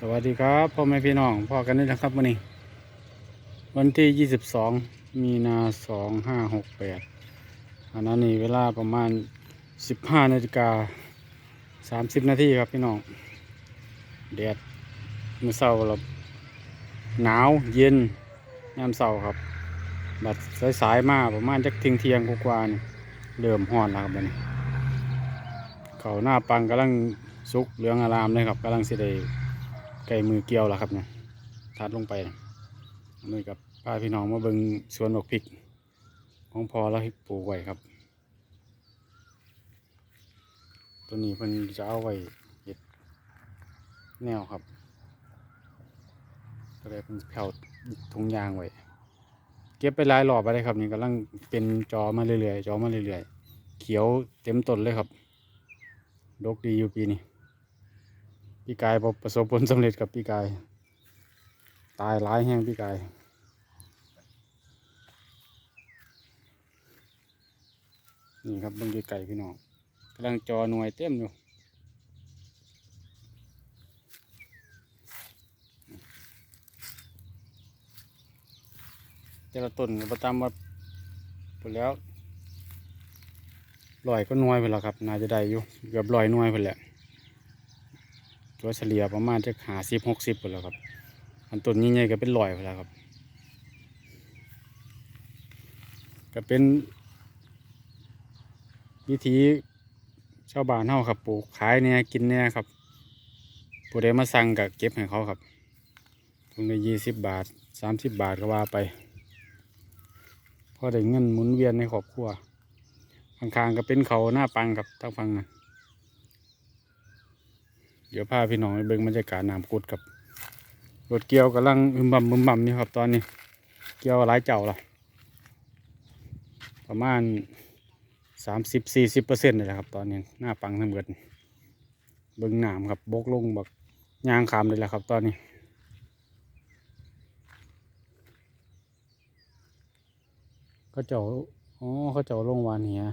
สวัสดีครับพ่อแม่พี่น้องพ่อกันนี่นะครับวันนี้ วันที่ 22 มีนา 2568อันนั้นนี่เวลาประมาณ 15นาฬิกา30 นาทีครับพี่น้องแดดมือเช้าเราหนาวเย็นยามเช้าครับ บัดสายๆมาประมาณจักเที่ยงเที่ยงกว่าๆนี่เริ่มฮ้อนแล้วครับบัดนี้เขาหน้าปังกำลังสุกเหลืองอารามเลยครับกำลังเสิได้ ไก่มือเกี่ยวแล้วครับเนี่ยทัดลงไปมือกับพาพี่น้องมาเบิงสวนดอกพริก ของพอแล้วปลูกไว้ครับ ตัวนี้เพิ่นจะเอาไว้เห็ดแนวครับก็เลยเป็นแผ่วทุงยางไว้เก็บไปหลายรอบไปเลยครับ นี่กำลังเป็นจอมาเรื่อยๆจอมาเรื่อยๆเขียวเต็มต้นเลยครับ ดกดีอยู่ปีนี้ พี่กายบ่ประสบผลสำเร็จกับพี่กาย ตายร้ายแห้งพี่กายนี่ครับเบิ่งไก่พี่น้องกำลังจอหน่วยเต็มอยู่แต่ละต้นประตามว่าไปแล้วลอยก็น่วยไปแล้วครับ น่าจะได้อยู่เกือบลอยน่วยไปแหละ ตัวเฉลี่ยประมาณจะหาสิบหกสิบไปแล้วครับอันต้นนี้ใหญ่ก็เป็นลอยไปแล้วครับ ก็เป็น วิธีชาวบ้านเฮาครับปลูกขายเนี่ยกินเนี่ยครับผู้ใดมาสั่งก็เก็บให้เขาครับถุงละยี่สิบบาทสามสิบบาทก็ว่าไปพอได้เงินหมุนเวียนในครอบครัวข้างๆก็เป็นเขาหน้าปังครับทั้งฟังนะ ดี๋ยวพาพี่น้องไปเบิ่งบรรยากาศน้ำกุดกับรถเกี่ยวกำลังบึมบัมบึมบัมนี่ครับตอนนี้ เกี่ยวหลายเจ้าละประมาณสามสิบสี่สิบเปอร์เซ็นต์เลยละครับ ตอนนี้หน้าปังทั้งหมดเบิ่งน้ำครับบกลงแบบยางขามเลยแหละครับ ตอนนี้เขาเจ้าอ๋อเขาเจ้าลงวานเหีย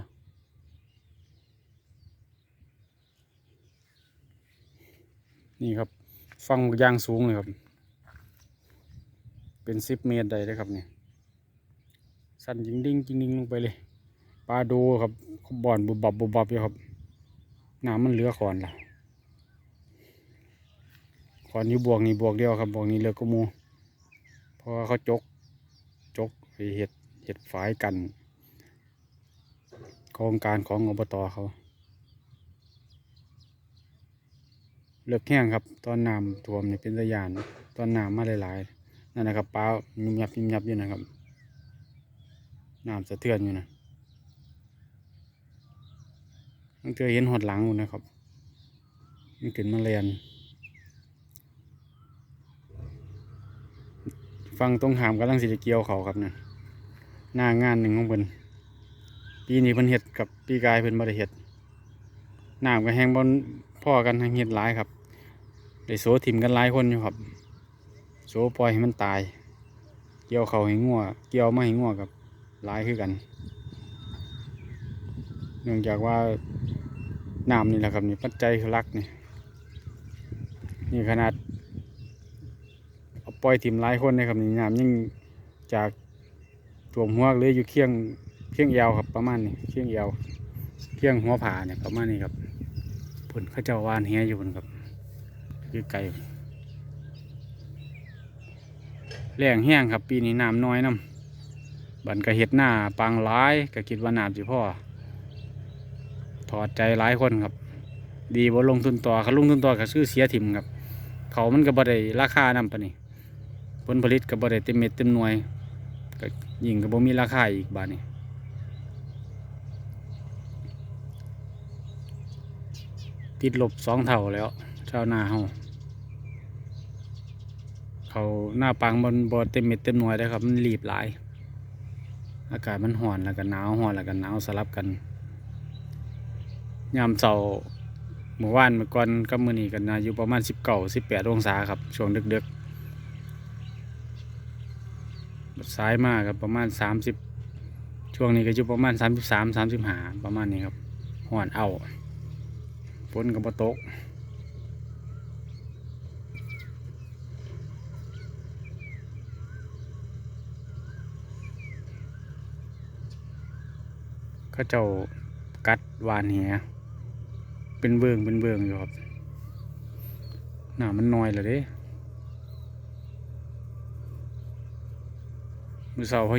นี่ครับ ฟังยางสูงเลยครับ เป็นสิบเมตรได้เลยครับเนี่ยสั่นยิงดิ้งจิงดิ้งลงไปเลยปลาโดครับบ่อนบุบบับบุบบับอยู่ครับน้ำมันเหลือขอนละขอนอยู่บวกนี่บวกเดียวครับบวกนี้เหลือก็มูเพราะว่าเขาจกจกไปเห็ดเห็ดฝายกันโครงการของอบตเขา เลือกแห้งครับ ตอนน้ำท่วมนี่เป็นตะยาน ตอนน้ำมาหลายๆนั่นนะครับปลายิมยับยิมยับอยู่นะครับน้ำสะเทือนอยู่นะมันเคยเห็นหดหลังอยู่นะครับมันขึ้นมาเรียนฟังตรงหามกำลังสิจะเกี่ยวเขาครับเนี่ยหน้างานหนึ่งของเพิ่นปีนี้เพิ่นเห็ดกับปีกายเพิ่นบ่ได้เห็ดน้ำก็แห้งบน พ่อกันแห้งเห็ดหลายครับได้โซทิมกันหลายคนอยู่ครับ โซปล่อยให้มันตาย เกี่ยวเขาให้งัวเกี่ยวมาให้งัวกับหลายคือกัน เนื่องจากว่าน้ำนี่แหละครับนี่ปัจจัยคือหลักนี่นี่ขนาดเอาปล่อยทิมหลายคนเลยครับนี่น้ำยิ่งจากตัวหัวเลยอยู่เคียงเคียงเอวครับประมาณนี้เคียงเอวเคียงหัวผาเนี่ยประมาณนี้ครับ ผลเขาเจ้าวานเฮียอยู่ผลครับ คือไก่แรงแห้งครับ ปีนี้น้ำน้อยน้ำบันกระเห็ดหน้าปังร้ายก็คิดว่าน้ำสิพ่อถอดใจหลายคนครับ ดีบ่ลงทุนต่อเขาลงทุนต่อก็ซื้อเสียถิ่มครับ เขามันก็บ่ได้ราคานำปะนี่ผลผลิตก็บ่ได้เต็มเม็ดเต็มหน่วยก็ยิ่งก็บ่มีราคาอีกบาดนี้ ติดลบสองเท่าแล้ว ชาวนาเฮาเขาหน้าปังบนบเต็มเม็ดเต็มหน่วยได้ครับ มันรีบหลาย อากาศมันห่อนแล้วก็หนาวห่อนแล้วก็หนาวสลับกันยามเสาร์เมื่อวานเมื่อก่อนกับมื้อนี้กันนะอยู่ประมาณสิบเก้าสิบแปดองศาครับ ช่วงดึกๆซ้ายมากครับประมาณสามสิบช่วงนี้ก็อยู่ประมาณสามสิบสามสามสิบห้าประมาณนี้ครับห่อนเอา ฝนก็บ่ตกเขาเจ้ากัดวานเหียเป็นเบืองเป็นเบืองอยู่ครับหน่ามันน้อยเลยเด้มือเสาเขา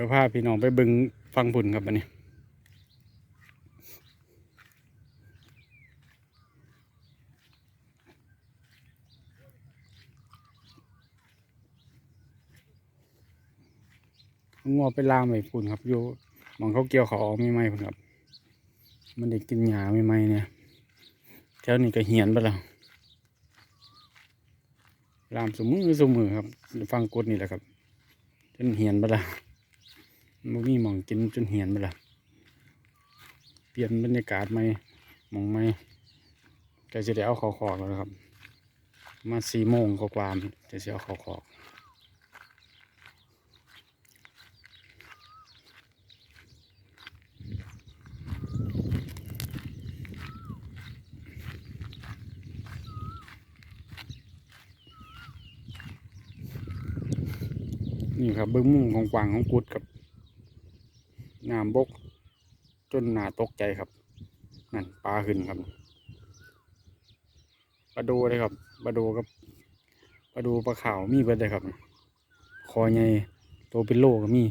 ดี๋ยวพาพี่น้องไปบึงฟังบุญครับอันนี้งัวไปล่ามไว้ปุ่นครับอยู่มองเขาเกี่ยวเขาออกไม่ไหมพุ่นครับ มันได้กินหญ้าไม่ไหมเนี่ยแถวนี้ก็เหียนไปแล้วลามสมือสมือครับ ฟังกดนี่แหละครับจนเหียนไปแล้ว มันมีหมองกินจนเหียนไปแล้วเปลี่ยนบรรยากาศใหมหมองใหม่ก็จะได้เอาเขาขอกแล้วนะครับ มาสี่โมงกว่าจะเสียเอาเขาขอกนี่ครับเบิ้องมุมของกวางของกุดครับ น้ำบก จนหนาตกใจครับ นั่นปลาขึ้นครับปลาดูเลยครับปลาดูกับปลาดูปลาขาวมีเบิดเลยครับ คอใหญ่โตเป็นโลก็มี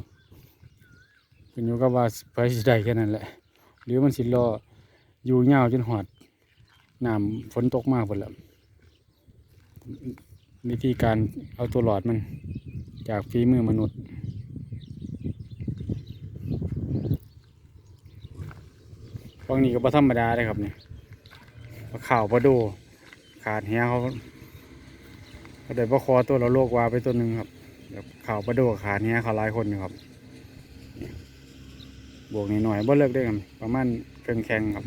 ขึ้นอยู่กับว่าไฟสิได้แค่นั้นแหละ หรือมันสิรออยู่ยาจนหอดน้ำฝนตกมากหมดแล้ววิธีการเอาตัวหลอดมันจากฝีมือมนุษย์ บางนี้ก็บ่ธรรมดาเลยครับเนี่ยปลาข่าวปลาโดขาดเหี้ยเขาก็ได้ปลาคอตัวเราโลกวาไปตัวหนึ่งครับเดี๋ยวข่าวปลาโดขาดเหี้ยเขาหลายคนอยู่ครับบวกนิดหน่อยบ่เลิกได้กับประมาณเครื่องแข็งครับ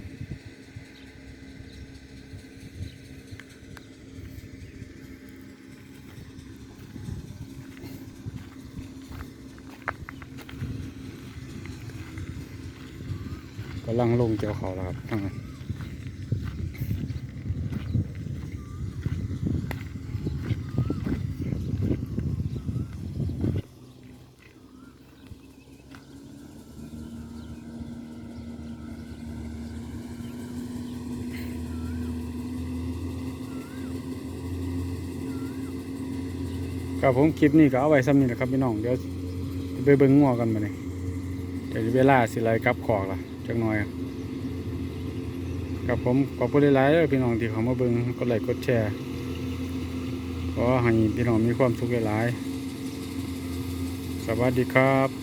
ำลังลงเกี่ยวเขาแล้วครับครับผมคลิปนี้ก็เอาไว้ซ้ำนี้แหละครับพี่น้องเดี๋ยวไปเบิ่งงัวกันมาเนี่ยเดี๋ยวเวลาสิไลกลับขอกละ จักหน่อยกับผมขอบคุณหลายๆเด้อพี่น้องที่เขามาเบิ้งกดไลค์กดแชร์ขอให้พี่น้องมีความสุขหลายๆสวัสดีครับ